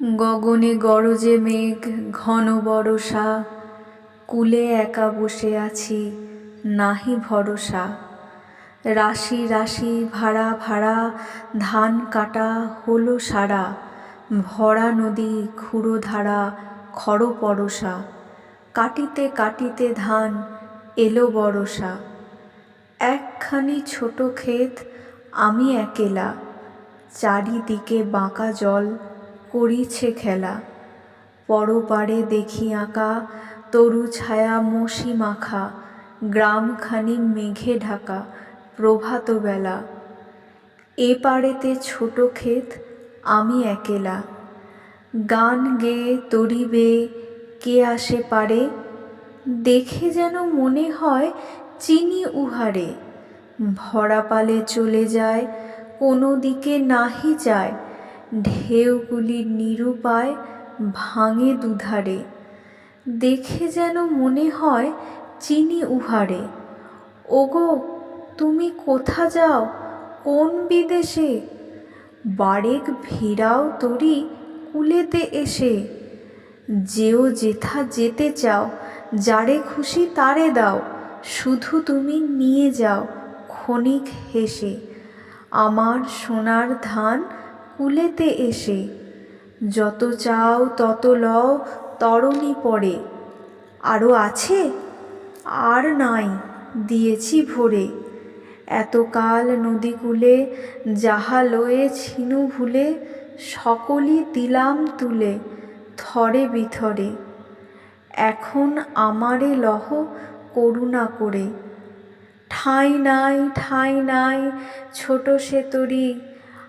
গগনে গরজে মেঘ, ঘন বরষা, কুলে একা বসে আছি, নাহি ভরসা। রাশি রাশি ভাড়া ভাড়া, ধান কাটা হলো সারা, ভরা নদী ক্ষুরধারা খর পরশা কাটিতে কাটিতে ধান এলো বরষা একখানি ছোট ক্ষেত, আমি একেলা। চারিদিকে বাঁকা জল করিছে খেলা। পরপারে দেখি আঁকা, তরু ছায়া মসি মাখা, গ্রামখানি মেঘে ঢাকা, প্রভাত বেলা। এ পারেতে ছোট ক্ষেত, আমি একেলা। গান গেয়ে তরি কে আসে পারে? দেখে যেন মনে হয় চিনি উহারে। ভরা পালে চলে যায়, কোনো দিকে নাহি যায়। ঢেউগুলি নিরুপায় ভাঙে দুধারে। দেখে যেন মনে হয় চিনি উহারে। ওগো, তুমি কোথা যাও? কোন বিদেশে? বারেক ভিড়াও তরি কুলেতে এসে। যেও যেথা যেতে চাও, যারে খুশি তারে দাও। শুধু তুমি নিয়ে যাও ক্ষণিক হেসে। আমার সোনার ধান কূলেতে এসে। যত চাও তত লও, তরণী পড়ে। আরও আছে? আর নাই, দিয়েছি ভরে। এতকাল নদীকূলে যাহা লয়ে ছিনু ভুলে, সকলই দিলাম তুলে, থরে বিথরে। এখন আমারে লহ করুণা করে। ঠাঁই নাই ঠাঁই নাই, ছোট সে তরি